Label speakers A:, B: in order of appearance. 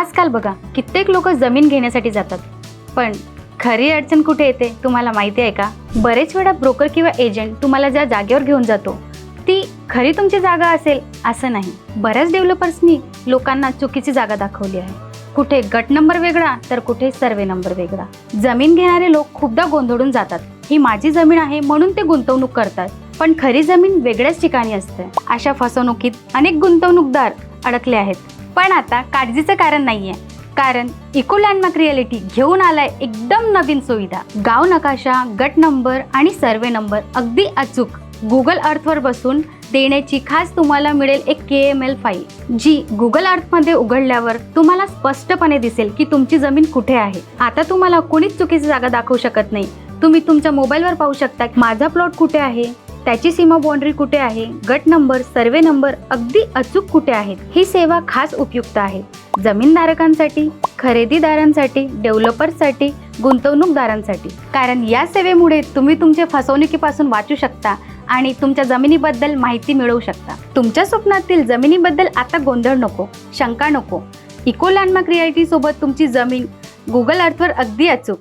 A: आजकाल बघा कित्येक लोक जमीन घेण्यासाठी जातात. पण खरी अडचण कुठे येते तुम्हाला माहिती आहे का? बरेच वेळा ब्रोकर किंवा एजंट तुम्हाला ज्या जागेवर घेऊन जातो ती खरी तुमची जागा असेल असं नाही. बऱ्याच डेव्हलपर्सनी लोकांना चुकीची जागा दाखवली आहे. कुठे गट नंबर वेगळा तर कुठे सर्वे नंबर वेगळा. जमीन घेणारे लोक खूपदा गोंधळून जातात. ही माझी जमीन आहे म्हणून ते गुंतवणूक करतात. पण खरी जमीन वेगळ्याच ठिकाणी असते. अशा फसवणुकीत अनेक गुंतवणूकदार अडकले आहेत. पण आता काळजीचं कारण नाहीये. कारण इको लँडमार्क रियालिटी घेऊन आलाय एकदम नवीन सुविधा. गाव नकाशा गट नंबर आणि सर्वे नंबर अगदी अचूक. गुगल अर्थवर बसून देण्याची खास तुम्हाला मिळेल एक के एम एल फाईल जी गुगल अर्थमध्ये उघडल्यावर तुम्हाला स्पष्टपणे दिसेल की तुमची जमीन कुठे आहे. आता तुम्हाला कोणीच चुकीची जागा दाखवू शकत नाही. तुम्ही तुमच्या मोबाईलवर पाहू शकता माझा प्लॉट कुठे आहे? त्याची सीमा बाउंड्री कुठे आहे? गट नंबर सर्वे नंबर अगदी अचूक कुठे आहेत? ही सेवा खास उपयुक्त आहे. जमीनधारकांसाठी खरेदीदारांसाठी डेव्हलपर्ससाठी गुंतवणूकदारांसाठी. कारण या सेवेमुळे तुम्ही तुमच्या फसवणुकीपासून वाचू शकता आणि तुमच्या जमिनीबद्दल माहिती मिळवू शकता. तुमच्या स्वप्नातील जमिनीबद्दल आता गोंधळ नको शंका नको. इको लँडमार्क रियालिटी सोबत तुमची जमीन गुगल अर्थवर अगदी अचूक.